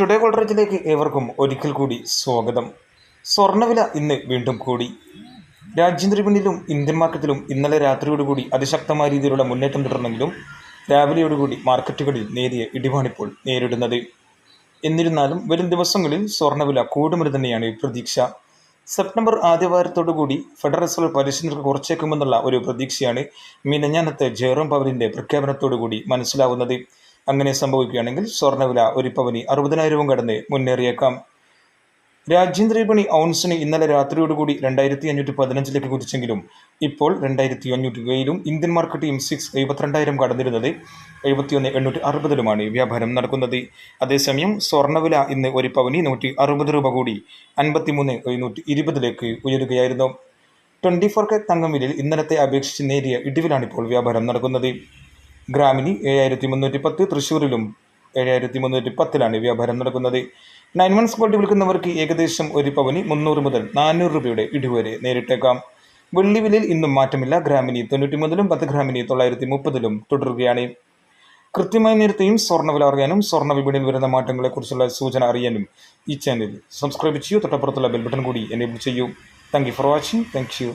Today കോളറേജിലേക്ക് ഏവർക്കും ഒരിക്കൽ കൂടി സ്വാഗതം. സ്വർണവില ഇന്ന് വീണ്ടും കൂടി. രാജ്യാന്തര വിപണിയിലും ഇന്ത്യൻ മാർക്കറ്റിലും ഇന്നലെ രാത്രിയോടുകൂടി അതിശക്തമായ രീതിയിലുള്ള മുന്നേറ്റം തുടർന്നെങ്കിലും രാവിലെയോടുകൂടി മാർക്കറ്റുകളിൽ നേരിയ ഇടിവാണിപ്പോൾ നേരിടുന്നത്. എന്നിരുന്നാലും വരും ദിവസങ്ങളിൽ സ്വർണവില കൂടുമെന്ന് തന്നെയാണ് പ്രതീക്ഷ. സെപ്റ്റംബർ ആദ്യവാരത്തോടുകൂടി ഫെഡറൽ റിസർവ് പലിശ നിരക്ക് കുറച്ചേക്കുമെന്നുള്ള ഒരു പ്രതീക്ഷയാണ് മിനഞ്ഞാനത്തെ ജെറോം പവലിന്റെ പ്രഖ്യാപനത്തോടുകൂടി മനസ്സിലാവുന്നത്. അങ്ങനെ സംഭവിക്കുകയാണെങ്കിൽ സ്വർണവില ഒരു പവനി അറുപതിനായിരവും കടന്ന് മുന്നേറിയേക്കാം. രാജ്യാന്തര വിപണി ഔൺസിന് ഇന്നലെ രാത്രിയോടുകൂടി രണ്ടായിരത്തി അഞ്ഞൂറ്റി പതിനഞ്ചിലേക്ക് കുതിച്ചെങ്കിലും ഇപ്പോൾ രണ്ടായിരത്തി അഞ്ഞൂറ്റി രൂപയിലും ഇന്ത്യൻ മാർക്കറ്റ് എം സിക്സ് എഴുപത്തിരണ്ടായിരം കടന്നിരുന്നത് എഴുപത്തിയൊന്ന് എണ്ണൂറ്റി അറുപതിലുമാണ് വ്യാപാരം നടക്കുന്നത്. അതേസമയം സ്വർണവില ഇന്ന് ഒരു പവനി നൂറ്റി അറുപത് രൂപ കൂടി അൻപത്തിമൂന്ന് എഴുന്നൂറ്റി ഇരുപതിലേക്ക് ഉയരുകയായിരുന്നു. ട്വന്റി ഫോർ കെ തങ്കം വിലയിൽ ഇന്നലത്തെ അപേക്ഷിച്ച് നേരിയ ഇടിവിലാണ് ഇപ്പോൾ വ്യാപാരം നടക്കുന്നത്. ഗ്രാമിന് ഏഴായിരത്തി മുന്നൂറ്റി പത്ത് തൃശ്ശൂരിലും ഏഴായിരത്തി മുന്നൂറ്റി പത്തിലാണ് വ്യാപാരം നടക്കുന്നത്. നയൻ മൺസ് ഗോൾഡ് വിൽക്കുന്നവർക്ക് ഏകദേശം ഒരു പവന് മുന്നൂറ് മുതൽ നാനൂറ് രൂപയുടെ ഇടിവരെ വരെ നേരിട്ടേക്കാം. വെള്ളി വിലയിൽ ഇന്നും മാറ്റമില്ല. ഗ്രാമിന് തൊണ്ണൂറ്റി മൂന്നിലും പത്ത് ഗ്രാമിന് തൊള്ളായിരത്തി മുപ്പതിലും തുടരുകയാണ്. കൃത്യമായ നേരത്തെയും സ്വർണവില അറിയാനും സ്വർണ വിപണിയിൽ വരുന്ന മാറ്റങ്ങളെക്കുറിച്ചുള്ള സൂചന അറിയാനും ഈ ചാനൽ സബ്സ്ക്രൈബ് ചെയ്യൂ. തൊട്ടപ്പുറത്തുള്ള ബെൽ ബട്ടൺ കൂടി എനേബിൾ ചെയ്യൂ. Thank you for watching thank you